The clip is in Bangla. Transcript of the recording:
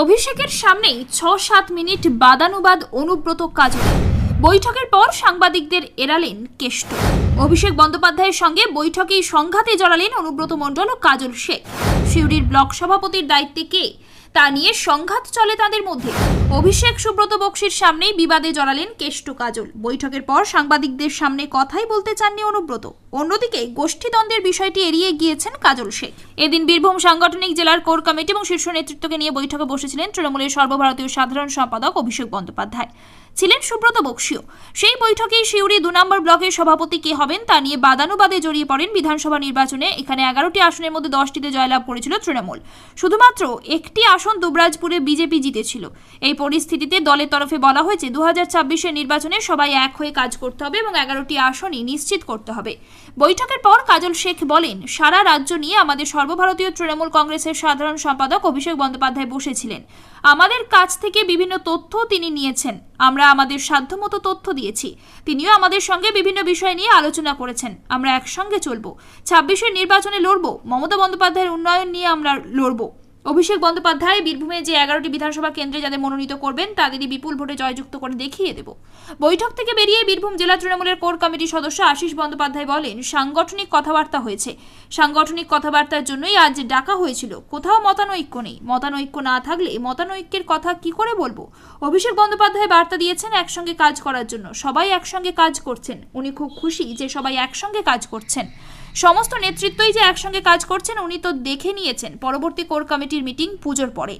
অভিষেকের সামনেই ছ সাত মিনিট বাদানুবাদ অনুব্রত কাজল। বৈঠকের পর সাংবাদিকদের এড়ালেন কেষ্ট। অভিষেক বন্দ্যোপাধ্যায়ের সঙ্গে বৈঠকেই সংঘাতে জড়ালেন অনুব্রত মণ্ডল ও কাজল শেখ। সিউড়ির ব্লক সভাপতির দায়িত্বে কে? তা নিয়ে সংঘাত চলে তাদের মধ্যে। অভিষেক সুব্রত বক্সির সামনেই বিবাদে জড়ালেন কেষ্ট কাজল। বৈঠকের পর সাংবাদিকদের সামনে কথাই বলতে চাননি অনুব্রত। অন্যদিকে গোষ্ঠীদ্বন্দ্বের বিষয়টি এড়িয়ে গিয়েছেন কাজল শেখ। এদিন বীরভূম সাংগঠনিক জেলার কোর কমিটি এবং শীর্ষ নেতৃত্বকে নিয়ে বৈঠকে বসেছিলেন তৃণমূলের সর্বভারতীয় সাধারণ সম্পাদক অভিষেক বন্দ্যোপাধ্যায়। ছিলেন সুব্রত বক্সীয় সেই বৈঠকেই শিউরি দু নম্বর ব্লকের সভাপতি কে হবেন তা নিয়ে বাদানুবাদে জড়িয়ে পড়েন বিধানসভা নির্বাচনে। এখানে এগারোটি আসনের মধ্যে দশটিতে জয়লাভ করেছিল তৃণমূল। শুধুমাত্র একটি আসন দুবরাজপুরে বিজেপি জিতেছিল। এই পরিস্থিতিতে দলের তরফে বলা হয়েছে দু হাজার নির্বাচনে সবাই এক হয়ে কাজ করতে হবে এবং এগারোটি আসনই নিশ্চিত করতে হবে। বৈঠকের পর কাজল শেখ বলেন, সারা রাজ্য নিয়ে আমাদের সর্বভারতীয় তৃণমূল কংগ্রেসের সাধারণ সম্পাদক অভিষেক বন্দ্যোপাধ্যায় বসেছিলেন। আমাদের কাছ থেকে বিভিন্ন তথ্য তিনি নিয়েছেন। আমরা আমাদের সাধ্যমতো তথ্য দিয়েছি। তিনিও আমাদের সঙ্গে বিভিন্ন বিষয় নিয়ে আলোচনা করেছেন। আমরা একসঙ্গে চলব। ছাব্বিশের নির্বাচনে লড়ব। মমতা বন্দ্যোপাধ্যায়ের উন্নয়ন নিয়ে আমরা লড়বো। অভিষেক বন্দ্যোপাধ্যায় বীরভূমে যে এগারোটি বিধানসভা কেন্দ্রে যাদের মনোনীত করবেন তাদেরই বিপুল ভোটে জয়যুক্ত করে দেখিয়ে দেব। বৈঠক থেকে বেরিয়ে বীরভূম জেলা তৃণমূলের কোর কমিটির সদস্য আশিস বন্দ্যোপাধ্যায় বলেন, সাংগঠনিক কথাবার্তা হয়েছে। সাংগঠনিক কথাবার্তার জন্যই আজ ডাকা হয়েছিল। কোথাও মতানৈক্য নেই। মতানৈক্য না থাকলে মতানৈক্যের কথা কি করে বলব? অভিষেক বন্দ্যোপাধ্যায় বার্তা দিয়েছেন একসঙ্গে কাজ করার জন্য। সবাই একসঙ্গে কাজ করছেন। উনি খুব খুশি যে সবাই একসঙ্গে কাজ করছেন। সমস্ত নেতৃত্বই যে একসঙ্গে কাজ করছেন, উনি তো দেখে নিয়েছেন। পরবর্তী কোর কমিটির মিটিং পুজোর পরে।